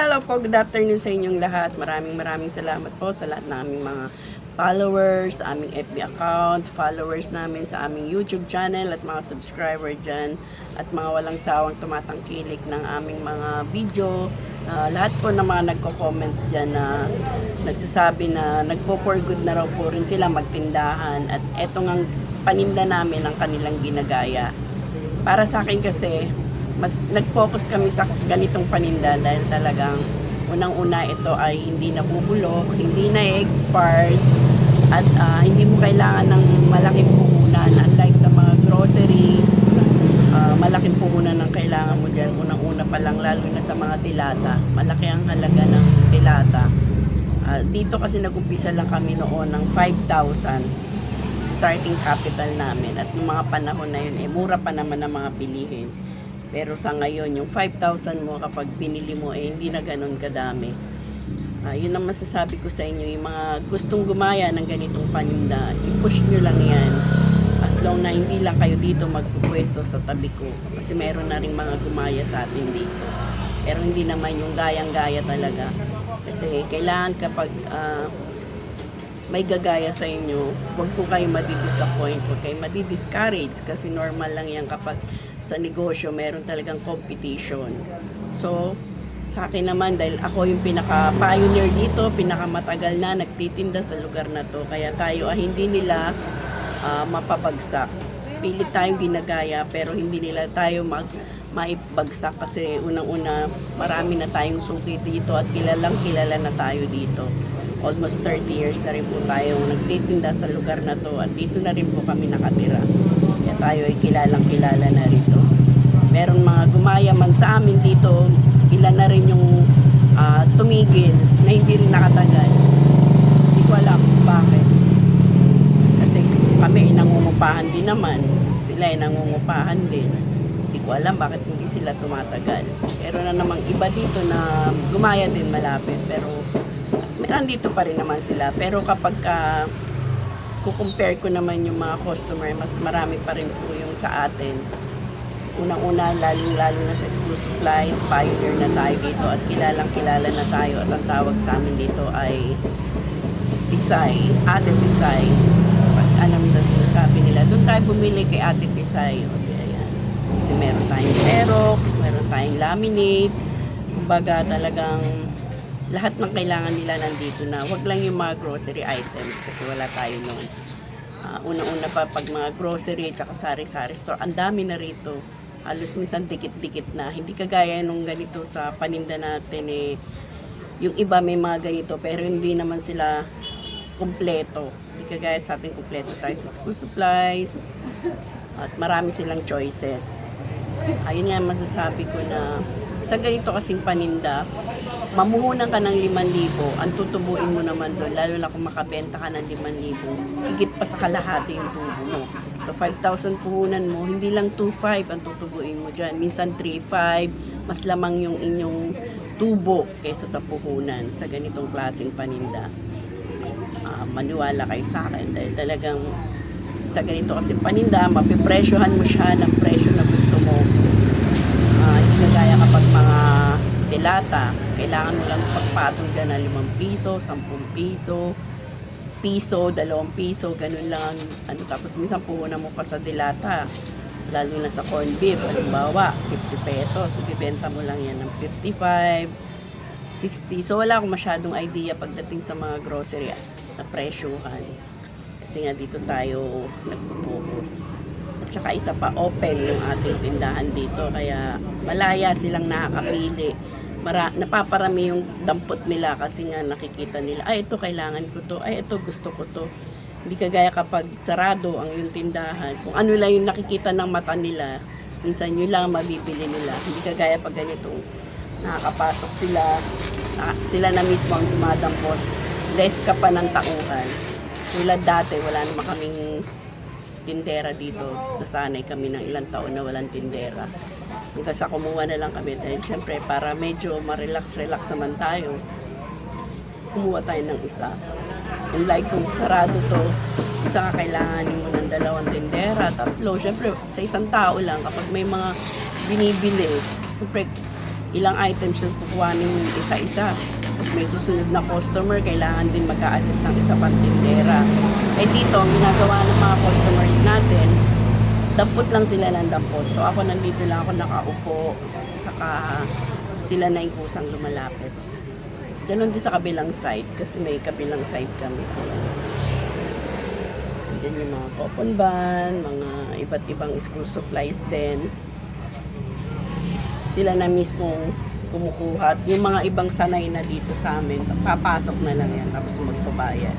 Hello po, good afternoon sa inyong lahat. Maraming maraming salamat po sa lahat ng aming mga followers, sa aming FB account, followers namin sa aming YouTube channel at mga subscriber dyan at mga walang sawang tumatangkilik ng aming mga video. Ah, lahat po ng mga nagko-comments dyan na nagsasabi na nagpo-for good na raw po rin sila magtindahan at eto ngang paninda namin ang kanilang ginagaya. Para sa akin kasi, mas nag-focus kami sa ganitong paninda dahil talagang unang-una ito ay hindi nabubulok, hindi na expired at ah, hindi mo kailangan ng malaking puhunan. Unlike sa mga grocery ah, malaking puhunan ang kailangan mo dyan. Unang-una pa lang lalo na sa mga dilata malaki ang halaga ng dilata Ah, dito kasi nag-umpisa lang kami noon ng 5,000 starting capital namin. At yung mga panahon na yun eh mura pa naman ang mga bilihin pero sa ngayon, yung 5,000 mo kapag binili mo, eh hindi na ganun kadami. Ah, yun ang masasabi ko sa inyo, yung mga gustong gumaya ng ganitong paninda, i-push nyo lang yan. As long na hindi lang kayo dito magpupwesto sa tabi ko. Kasi meron na rin mga gumaya sa atin dito. Pero hindi naman yung gayang-gaya talaga. Kasi kailangan kapag ah, may gagaya sa inyo, huwag po kayo madidisappoint, huwag kayo madidiscourage kasi normal lang yan kapag sa negosyo meron talagang competition. So, sa akin naman dahil ako yung pinaka-pioneer dito, pinakamatagal na nagtitinda sa lugar na to. Kaya tayo ah, hindi nila ah, mapabagsak. Pilit tayong ginagaya pero hindi nila tayo mag maibagsak kasi unang-una marami na tayong suki dito at kilalang kilala na tayo dito almost 30 years na rin po tayo nagtitinda sa lugar na to at dito na rin po kami nakatira. Tayo ay kilalang kilala na rito. Meron mga gumaya man sa amin dito, ilan na rin yung ah, tumigil na hindi rin nakatagal. Hindi ko alam bakit. Kasi kami nangungupahan din naman. Sila ay nangungupahan din. Hindi ko alam bakit hindi sila tumatagal. Pero na namang iba dito na gumaya din malapit. Pero nandito pa rin naman sila. Pero kapag ka kukompare ko naman yung mga customer, mas marami pa rin po yung sa atin. Unang-una, lalong-lalo na sa school supplies, pioneer na tayo dito at kilalang kilala na tayo at ang tawag sa amin dito ay Tisay, Ate Tisay. Pag alam sa sinasabi nila, doon tayo bumili kay Ate Tisay. O, di, ayan. Kasi meron tayong Xerox, meron tayong laminate. Kumbaga talagang lahat ng kailangan nila nandito na. Huwag lang yung mga grocery items kasi wala tayo noon. Ah, unang-una pa pag mga grocery at sari-sari store, ang dami na rito. Halos minsan dikit-dikit na. Hindi kagaya nung ganito sa paninda natin eh. Yung iba may mga ganito pero hindi naman sila kumpleto. Hindi kagaya sa atin kumpleto tayo sa school supplies at marami silang choices. Ayun nga masasabi ko na sa ganito kasing paninda, mamuhunan ka ng 5,000, ang tutubuin mo naman doon, lalo na kung makabenta ka ng 5,000, higit pa sa kalahati yung tubo mo. So 5,000 puhunan mo, hindi lang 2,500 ang tutubuin mo dyan. Minsan 3,500, mas lamang yung inyong tubo kaysa sa puhunan sa ganitong klaseng paninda. Ah, maniwala kayo sa akin dahil talagang sa ganito kasi paninda, mapipresyohan mo siya ng presyo na gusto mo. Ah, hindi kagaya kapag mga dilata, kailangan mo lang pagpatong dyan ng 5 piso, 10 piso, piso, 2 piso, ganun lang. ang- Ano, tapos minsan puhunan mo pa sa dilata, lalo na sa corn beef, halimbawa, 50 pesos, so bibenta mo lang yan ng 55, 60. So wala akong masyadong idea pagdating sa mga grocery na presyuhan. Kasi nga dito tayo nagpo-focus. At saka isa pa, open yung ating tindahan dito. Kaya malaya silang nakakapili. Mara, napaparami yung dampot nila kasi nga nakikita nila, ay ito kailangan ko to, ay ito gusto ko to. Hindi kagaya kapag sarado ang yung tindahan. Kung ano lang yung nakikita ng mata nila, minsan yun lang ang mabibili nila. Hindi kagaya pag ganito, nakakapasok sila, sila na mismo ang dumadampot. Less ka pa ng tauhan. Tulad dati, wala naman kaming tindera dito. Nasanay kami ng ilang taon na walang tindera. Hanggang sa kumuha na lang kami dahil syempre para medyo ma-relax-relax naman tayo, kumuha tayo ng isa. And like kung sarado to, isa ka kailanganin mo ng dalawang tindera, tatlo. Syempre, sa isang tao lang, kapag may mga binibili, syempre, ilang items yung kukuhanin isa-isa. May susunod na customer, kailangan din mag-a-assist ng isa pang tindera. Eh dito, ang ginagawa ng mga customers natin, dampot lang sila ng dampot. So ako nandito lang ako nakaupo, saka sila na yung kusang lumalapit. Ganon din sa kabilang side, kasi may kabilang side kami. Diyan yung mga coupon ban, mga iba't ibang school supplies din. Sila na mismo kumukuha. At Yung mga ibang sanay na dito sa amin, papasok na lang yan, tapos magbabayad.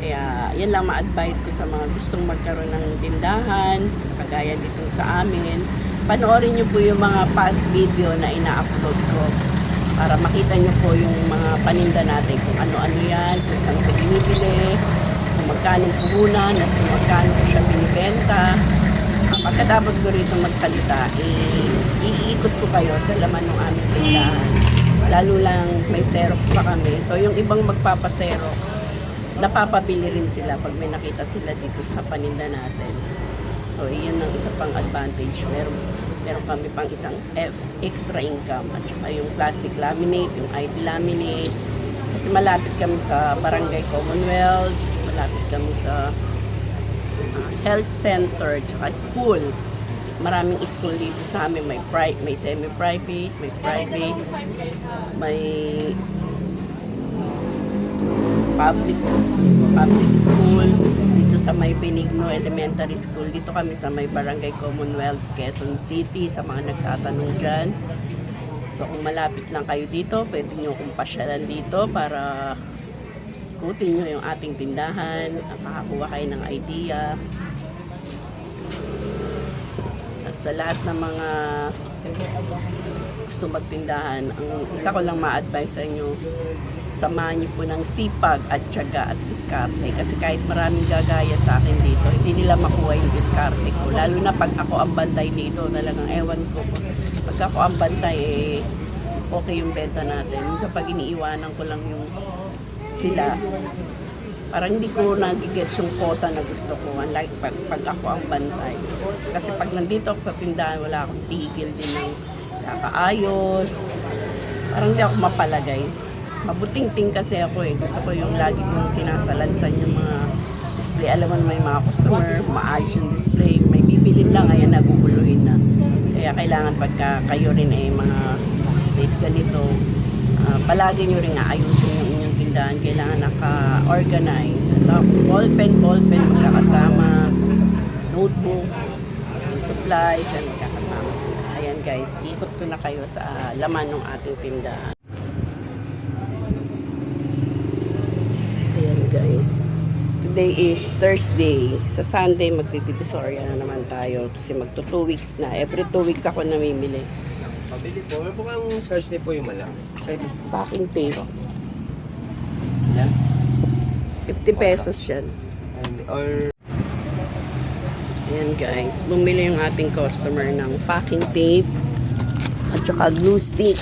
Kaya yan lang ma-advise ko sa mga gustong magkaroon ng tindahan, kagaya dito sa amin. Panoorin niyo po yung mga past video na ina-upload ko para makita niyo po yung mga paninda natin kung ano-ano yan, kung saan ko binibili, kung magkano puhunan at kung magkano ko siya binibenta. Pagkatapos ko rito magsalita, eh, iikot ko kayo sa laman ng aming tindahan. Lalo lang may Xerox pa kami. So yung ibang magpapaserox, napapabili rin sila pag may nakita sila dito sa paninda natin. So iyon ang isa pang advantage. Meron, meron kami pang isang extra income at saka yung plastic laminate, yung ID laminate. Kasi malapit kami sa Barangay Commonwealth, malapit kami sa health center, tsaka school. Maraming school dito sa amin. May, pri- may semi-private, may private, may public public school dito sa may Benigno Elementary School. Dito kami sa may Barangay Commonwealth, Quezon City sa mga nagtatanong dyan. So kung malapit lang kayo dito, pwede nyo kong pasyalan dito para ikutin nyo yung ating tindahan, at makakuha kayo ng idea. At sa lahat ng mga gusto magtindahan, ang isa ko lang ma-advise sa inyo, samahan niyo po ng sipag at tiyaga at diskarte. Kasi kahit maraming gagaya sa akin dito, hindi nila makuha yung diskarte ko. Lalo na pag ako ang bantay dito, talagang ewan ko. Pag ako ang bantay, eh, okay yung benta natin. Minsan pag iniiwanan ko lang yung sila, parang hindi ko nagigets yung quota na gusto ko. Unlike pag, pag ako ang bantay. Kasi pag nandito ako sa tindahan, wala akong tigil din ng kakaayos. Parang hindi ako mapalagay. Mabuting-ting kasi ako eh. Gusto ko yung lagi kong sinasalansan yung mga display. Alam mo yung mga customer, maayos yung display. May bibilin lang, ayan, naguguluhin na. Kaya kailangan pagka kayo rin eh, mga date ganito, ah, palagi nyo rin inyong tindahan. Kailangan naka-organize. Ballpen, ballpen, magkakasama. Notebook, supplies, and magkakasama sila. Ayan guys, ikot ko na kayo sa laman ng ating tindahan. Ayan guys. Today is Thursday. Sa Sunday, magdidivisoria na naman tayo kasi magto 2 weeks na. Every 2 weeks ako namimili. Pabili po. May mukhang search niyo po yung. Pwede. Packing tape. Yan. 50 pesos yan. And, or Ayan guys, bumili yung ating customer ng packing tape at saka glue stick.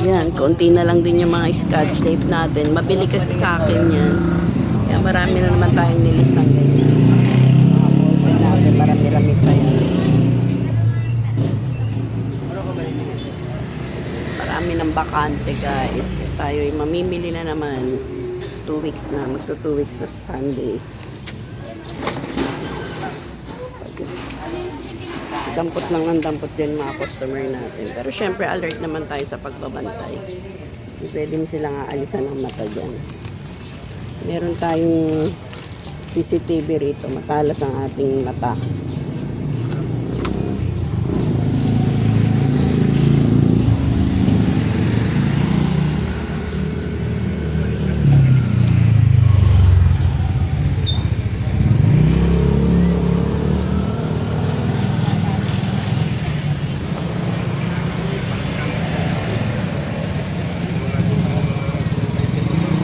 Ayan, konti na lang din yung mga scotch tape natin. Mabili kasi sa akin yan. Kaya marami na naman tayong nilis ng ganyan. Mga natin, marami-rami pa yan. ano ka maliliit? Marami ng bakante guys. Kaya tayo ay mamimili na naman. 2 weeks na, magto 2 weeks na sa Sunday. dampot lang ang dampot din mga customer natin. Pero syempre alert naman tayo sa pagbabantay. Pwede mo silang aalisan ng mata dyan. Meron tayong CCTV rito. Matalas ang ating mata.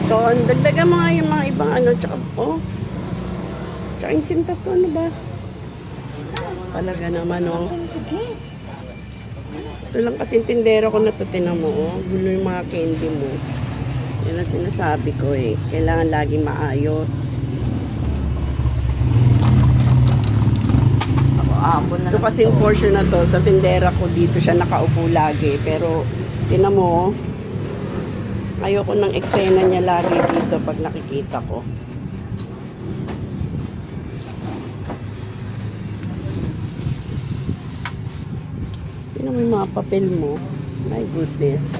So, dagdagan mo nga yung mga ibang ano, tsaka, oh. Tsaka yung sintas, ano ba? Talaga naman, oh. Ito lang kasi tindero ko na to, tinan mo, oh. Gulo yung mga candy mo. Yan ang sinasabi ko, eh. Kailangan laging maayos. Apo na Ito lang kasing portion na to, sa tindera ko dito siya nakaupo lagi. Pero Tinan mo, oh. Ayoko ng eksena niya lagi dito pag nakikita ko. Tinan mo yung mga papel mo. My goodness.